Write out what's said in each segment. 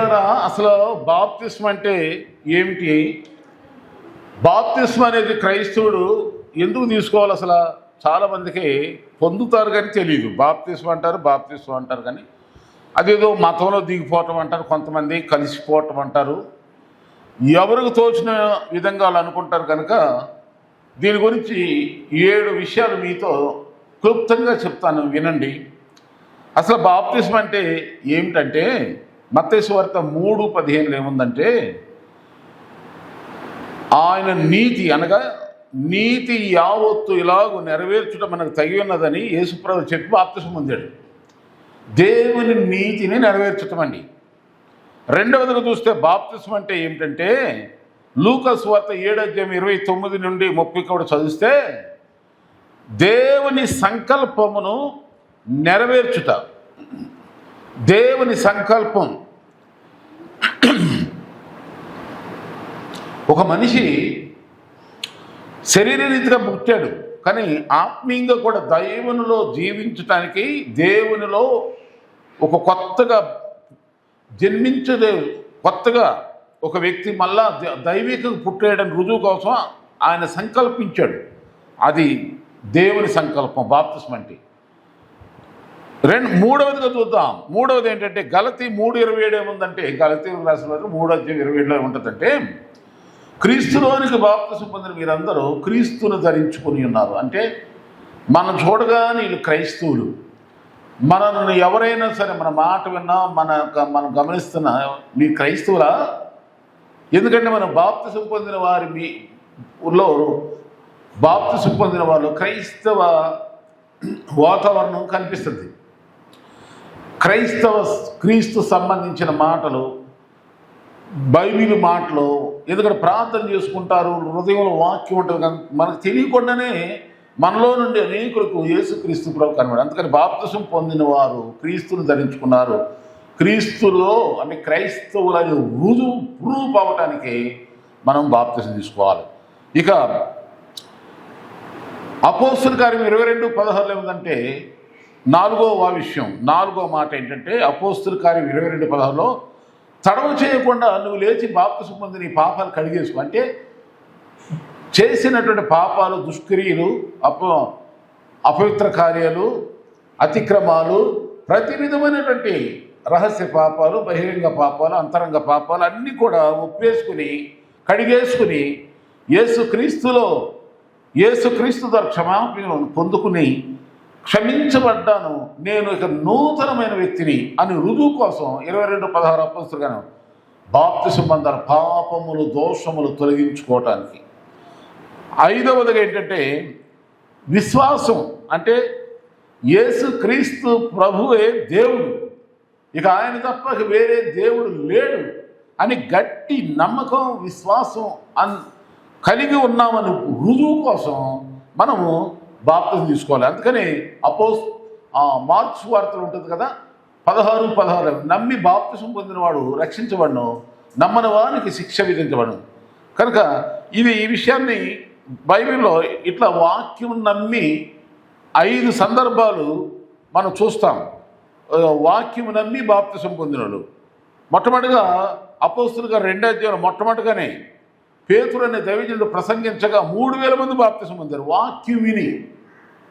ప్రియులరా అసలు బాప్తిస్మ అంటే ఏమిటి? బాప్తిస్మ అనేది క్రైస్తవుడు ఎందుకు తీసుకోవాలి అసలు? చాలామందికి పొందుతారు కానీ తెలియదు బాప్తిస్మ అంటారు బాప్తిస్మ అంటారు కానీ అదేదో మతంలో దిగిపోవటం అంటారు కొంతమంది కలిసిపోవటం అంటారు. ఎవరికి తోచిన విధంగా వాళ్ళు అనుకుంటారు కనుక దీని గురించి ఏడు విషయాలు మీతో క్లుప్తంగా చెప్తాను వినండి. అసలు బాప్తిస్మ అంటే ఏమిటంటే మత్తేశ్వార్త మూడు పదిహేనులో ఏముందంటే ఆయన నీతి అనగా నీతి యావత్తు ఇలాగూ నెరవేర్చుట మనకు తగి ఉన్నదని యేసుప్రభు చెప్పి బాప్తిస్మ పొందాడు. దేవుని నీతిని నెరవేర్చటం అండి రెండవదిగా చూస్తే బాప్తిసం అంటే ఏమిటంటే లూకస్ వార్త ఏడాధ్యాయం ఇరవై తొమ్మిది నుండి ముప్పై కూడా చదివిస్తే దేవుని సంకల్పమును నెరవేర్చుట. దేవుని సంకల్పం ఒక మనిషి శరీరరీతిగా పుట్టాడు కానీ ఆత్మీయంగా కూడా దైవనులో జీవించటానికి దేవునిలో ఒక కొత్తగా జన్మించదే కొత్తగా ఒక వ్యక్తి మళ్ళా దైవికంగా పుట్టాడని రుజువు కోసం ఆయన సంకల్పించాడు. అది దేవుని సంకల్పం బాప్తిస్మ అంటే. రెండు మూడవదిగా చూద్దాం. మూడవది ఏంటంటే గలతి మూడు ఇరవై ఏడు ఏముందంటే గలతీ రాసిన మూడో ఇరవై ఏడులో ఉంటుందంటే క్రీస్తులోనికి బాప్తిసం పొందిన మీరందరూ క్రీస్తును ధరించుకుని ఉన్నారు. అంటే మనం చూడగానే వీళ్ళు క్రైస్తవులు మనల్ని ఎవరైనా సరే మన మాట విన్నా మన మనం గమనిస్తున్న మీ క్రైస్తవులా? ఎందుకంటే మనం బాప్తిసం పొందిన వారి మీ ఊర్లో బాప్తిసం పొందిన వాళ్ళు క్రైస్తవ వాతావరణం కనిపిస్తుంది. క్రైస్తవ క్రీస్తు సంబంధించిన మాటలు బైబిల్ మాటలు ఎందుకంటే ప్రార్థన చేసుకుంటారు హృదయంలో వాక్యం ఉంటుంది మనకు తెలియకుండానే మనలో నుండి అనేకులకు యేసుక్రీస్తు ప్రభు కనబడి అందుకని బాప్తిసం పొందిన వారు క్రీస్తును ధరించుకున్నారు. క్రీస్తులో అంటే క్రైస్తవులని రుజువు ప్రూఫ్ అవటానికి మనం బాప్తిసం తీసుకోవాలి. ఇక అపోస్తుల కార్యం ఇరవై రెండు పదహారులో ఏమిటంటే నాలుగో విషయం నాలుగో మాట ఏంటంటే అపోస్తుల కార్యం ఇరవై రెండు పదహారులో తడవు చేయకుండా నువ్వు లేచి బాప్తిసం పొంది నీ పాపాలు కడిగేసుకో. అంటే చేసినటువంటి పాపాలు దుష్క్రియలు అప అపవిత్ర కార్యాలు అతిక్రమాలు ప్రతి విధమైనటువంటి రహస్య పాపాలు బహిరంగ పాపాలు అంతరంగ పాపాలు అన్నీ కూడా ఒప్పేసుకుని కడిగేసుకుని యేసుక్రీస్తులో యేసుక్రీస్తు క్షమాపణను పొందుకుని క్షమించబడ్డాను. నేను ఇక నూతనమైన వ్యక్తిని అని రుజువు కోసం ఇరవై రెండు పదహారు అప్పస్తులుగాను బాప్తి సంబంధాల పాపములు దోషములు తొలగించుకోవటానికి. ఐదవదిగా ఏంటంటే విశ్వాసం. అంటే యేసు క్రీస్తు ప్రభువే దేవుడు. ఇక ఆయన తప్ప వేరే దేవుడు లేడు అని గట్టి నమ్మకం విశ్వాసం అన్ కలిగి ఉన్నామని రుజువు కోసం మనము బాప్తిజం తీసుకోవాలి. అందుకని అపోస్ ఆ మార్క్స్ వార్తలు ఉంటుంది కదా పదహారు పదహారు నమ్మి బాప్తిజం పొందినవాడు రక్షించబడను నమ్మని వానికి శిక్ష విధించబడను. కనుక ఇది ఈ విషయాన్ని బైబిల్లో ఇట్లా వాక్యం నమ్మి ఐదు సందర్భాలు మనం చూస్తాం. వాక్యం నమ్మి బాప్తిసం పొందినోళ్ళు. మొట్టమొదటిగా అపోస్తులుగా రెండో అధ్యాయంలో మొట్టమొదటిగానే పేతురు అనే దైవజనుడు ప్రసంగించగా మూడు వేల మంది బాప్తిసం పొందారు. వాక్యం విని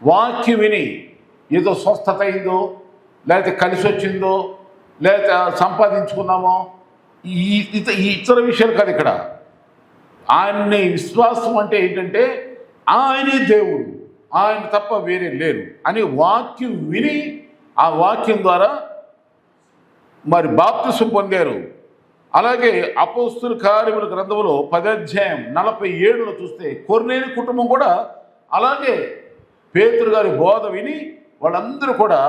వాక్యం విని ఏదో స్వస్థత అయిందో లేకపోతే కలిసి వచ్చిందో లేకపోతే సంపాదించుకున్నామో ఈ ఈ ఇతర విషయాలు కాదు ఇక్కడ. ఆయన్ని విశ్వాసం అంటే ఏంటంటే ఆయనే దేవుడు ఆయన తప్ప వేరే లేరు అని వాక్యం విని ఆ వాక్యం ద్వారా మరి బాప్తిసం పొందారు. అలాగే అపోస్తుల కార్యముల గ్రంథంలో పదాధ్యాయం నలభై ఏడులో చూస్తే కొర్నేని కుటుంబం కూడా అలాగే పేతురు గారి బోధ విని వాళ్ళందరూ కూడా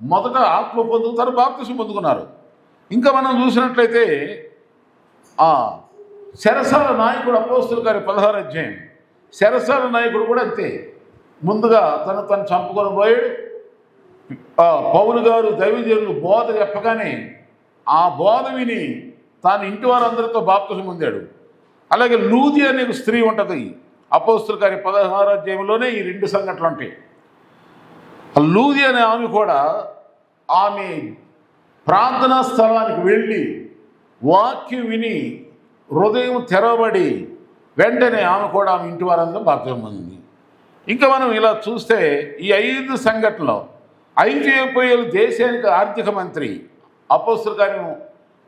మొదట ఆత్మ పొందుతారు బాప్తిసం పొందుకున్నారు. ఇంకా మనం చూసినట్లయితే ఆ శరసాల నాయకుడు అపోస్తుల గారి పదహారు అధ్యాయం. శరసాల నాయకుడు కూడా అంతే. ముందుగా తను తను చంపుకొని పోయాడు. ఆ పౌలు గారు దైవజనులు బోధ చెప్పగానే ఆ బోధ విని తాను ఇంటి వారందరితో బాప్తిసం పొందాడు. అలాగే లూది అనే స్త్రీ ఉంటుంది. అపోస్తుల గారి పదహారు అధ్యాయంలోనే ఈ రెండు సంఘటనలు ఉంటాయి. ఆ లూది అనే ఆమె కూడా ఆమె ప్రార్థనా స్థలానికి వెళ్ళి వాక్యం విని హృదయం తెరవబడి వెంటనే ఆమె కూడా ఆమె ఇంటి వారందరూ బాప్తిజం పొందింది. ఇంకా మనం ఇలా చూస్తే ఈ ఐదు సంఘటనలో ఐదు దేశానికి ఆర్థిక మంత్రి అపోస్తుల కార్యం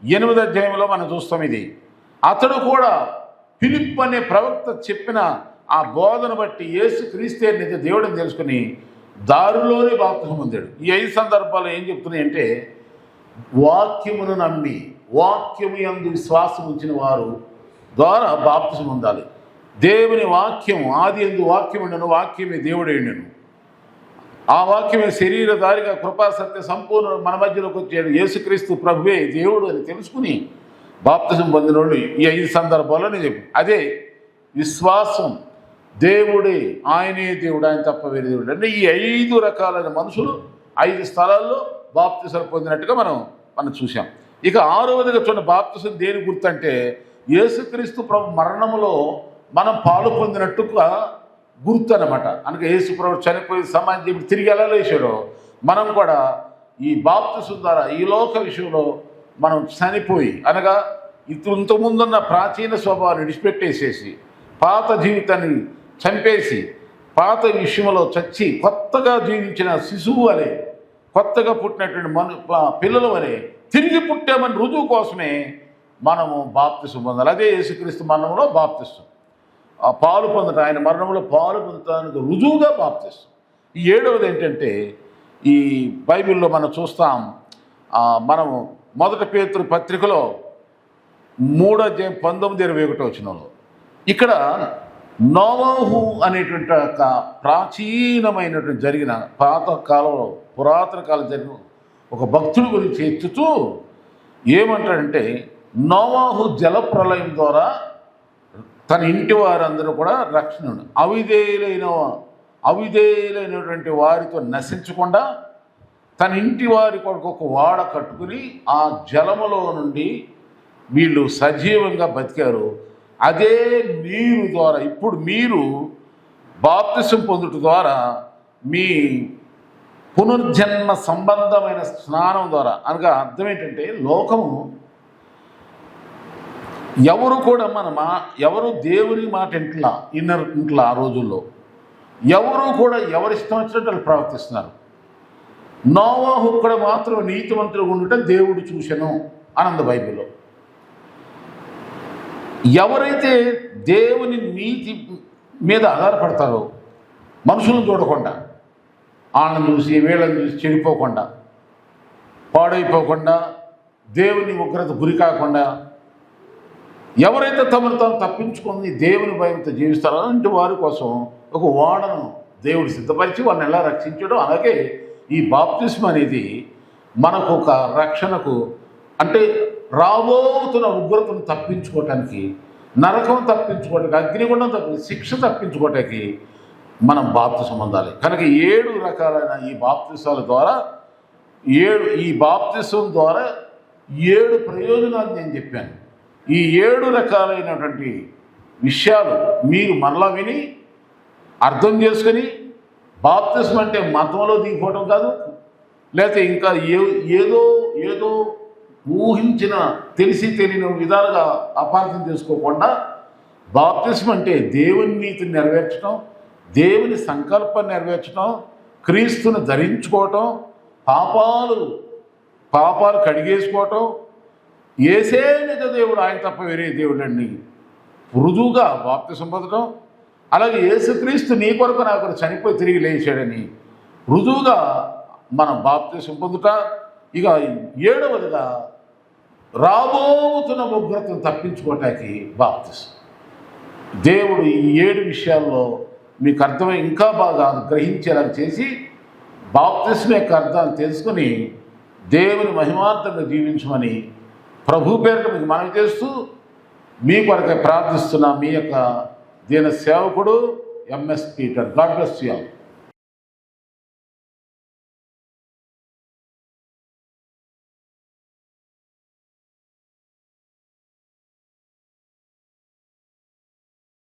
ఎనిమిది అధ్యాయంలో మనం చూస్తాం ఇది. అతడు కూడా ఫిలిప్ అనే ప్రవక్త చెప్పిన ఆ బోధన బట్టి యేసు క్రీస్తే నిజ దేవుడిని తెలుసుకుని దారిలోనే బాప్తిజం పొందాడు. ఈ ఐదు సందర్భాలు ఏం చెప్తున్నాయంటే వాక్యమును నమ్మి వాక్యము యందు విశ్వాసం ఉంచిన వారు ద్వారా బాప్తిజం పొందాలి. దేవుని వాక్యం ఆది ఎందు వాక్యం ఉండను వాక్యమే దేవుడేండను ఆ వాక్యమే శరీరధారిగా కృపాసత్య సంపూర్ణ మన మధ్యలోకి వచ్చాడు యేసుక్రీస్తు ప్రభువే దేవుడు అని తెలుసుకుని బాప్తిజం పొందిన వాళ్ళు ఈ ఐదు సందర్భాల్లో నేను చెప్పి. అదే విశ్వాసం. దేవుడే ఆయనే దేవుడు ఆయన తప్ప వేరే దేవుడు అంటే ఈ ఐదు రకాలైన మనుషులు ఐదు స్థలాల్లో బాప్తిసాలు పొందినట్టుగా మనం మనం చూసాం ఇక ఆరవదిగా చూడండి బాప్తిసం దేని గుర్తంటే యేసుక్రీస్తు ప్రభు మరణములో మనం పాలు పొందినట్టుగా గుర్తు అనమాట అనగా యేసుప్రభు చనిపోయి సమాజం చెప్పి తిరిగి ఎలా మనం కూడా ఈ బాప్తిసం ద్వారా ఈ లోక విషయంలో మనం చనిపోయి అనగా ఇంతకు ఇంతకుముందున్న ప్రాచీన స్వభావాన్ని విడిచిపెట్టేసేసి పాత జీవితాన్ని చంపేసి పాత విషయంలో చచ్చి కొత్తగా జీవించిన శిశువు అనే కొత్తగా పుట్టినటువంటి మను పిల్లలు అనే తిరిగి పుట్టామని రుజువు కోసమే మనము బాప్తిసం పొందాలి. అదే యేసుక్రీస్తు మరణంలో బాప్తిస్తుంది ఆ పాలు పొందటం ఆయన మరణంలో పాలు పొందడానికి రుజువుగా బాప్తిస్తాం ఈ ఏడవది ఏంటంటే ఈ బైబిల్లో మనం చూస్తాం మనం మొదట మొదటి పేతురు పత్రికలో మూడో అధ్యాయం పంతొమ్మిది ఇరవై ఒకటో వచ్చినలో ఇక్కడ నోవాహు అనేటువంటి ఒక ప్రాచీనమైనటువంటి జరిగిన పాత కాలంలో పురాతన కాలం జరిగిన ఒక భక్తుడి గురించి ఎత్తుతూ ఏమంటాడంటే నోవాహు జలప్రలయం ద్వారా తన ఇంటి వారందరూ కూడా రక్షణ అవిధేయులైన అవిధేయులైనటువంటి వారితో నశించకుండా తన ఇంటి వారి కొరకు ఒక వాడ కట్టుకుని ఆ జలములో నుండి వీళ్ళు సజీవంగా బతికారు. అదే నీరు ద్వారా ఇప్పుడు మీరు బాప్తిసం పొందుట ద్వారా మీ పునర్జన్మ సంబంధమైన స్నానం ద్వారా అనగా అర్థం ఏంటంటే లోకము ఎవరు కూడా మన మా ఎవరు దేవుని మాట ఇంట్లో ఇన్నర్ ఇంట్లో ఆ రోజుల్లో ఎవరు కూడా ఎవరిష్టం వచ్చినట్టు వాళ్ళు ప్రవర్తిస్తున్నారు. నోవాహు కూడా మాత్రం నీతివంతులు ఉండటం దేవుడు చూశాను ఆనంద బైబిల్లో. ఎవరైతే దేవుని నీతి మీద ఆధారపడతారో మనుషులను చూడకుండా వాళ్ళని చూసి వీళ్ళని చూసి చెడిపోకుండా పాడైపోకుండా దేవుని ఉగ్రత గురి కాకుండా ఎవరైతే తమను తాను తప్పించుకొని దేవుని భయంతో జీవిస్తారో అలాంటి వారి కోసం ఒక ఓడను దేవుడు సిద్ధపరిచి వారిని ఎలా రక్షించడం అలాగే ఈ బాప్తిస్మ అనేది మనకు ఒక రక్షణకు అంటే రాబోతున్న ఉగ్రతను తప్పించుకోవటానికి నరకం తప్పించుకోవటానికి అగ్నిగుండం తప్పి శిక్ష తప్పించుకోవటానికి మనం బాప్తిసం పొందాలి. కనుక ఏడు రకాలైన ఈ బాప్తిసాల ద్వారా ఏడు ఈ బాప్తిసం ద్వారా ఏడు ప్రయోజనాలు నేను చెప్పాను. ఈ ఏడు రకాలైనటువంటి విషయాలు మీరు మనలో విని అర్థం చేసుకొని బాప్తిసం అంటే మతంలో దిగిపోవటం కాదు లేకపోతే ఇంకా ఏ ఏదో ఏదో ఊహించిన తెలిసి తెలియని విధాలుగా అపార్థం చేసుకోకుండా బాప్తిసం అంటే దేవుని నీతిని నెరవేర్చడం దేవుని సంకల్పం నెరవేర్చడం క్రీస్తుని ధరించుకోవటం పాపాలు పాపాలు కడిగేసుకోవటం ఏసే నిజ దేవుడు ఆయన తప్ప వేరే దేవుడు అండి రుజువుగా బాప్తిసం సంపదటం అలాగే యేసుక్రీస్తు నీ కొరకు నా కొరకు చనిపోయి తిరిగి లేచాడని. రుజువుగా మనం బాప్తి సంపదుట ఇక ఏడవదిగా రాబోతున్న ఉగ్రతను తప్పించుకోవటానికి బాప్తిస్. దేవుడు ఈ ఏడు విషయాల్లో మీకు అర్థమై ఇంకా బాగా గ్రహించేలా చేసి బాప్తిస్మ యొక్క అర్థాన్ని తెలుసుకుని దేవుని మహిమార్థంగా జీవించమని ప్రభు పేరు మీకు మనం చేస్తూ మీ కొరకే ప్రార్థిస్తున్న మీ యొక్క దీని సేవకుడు MS Peter. God bless you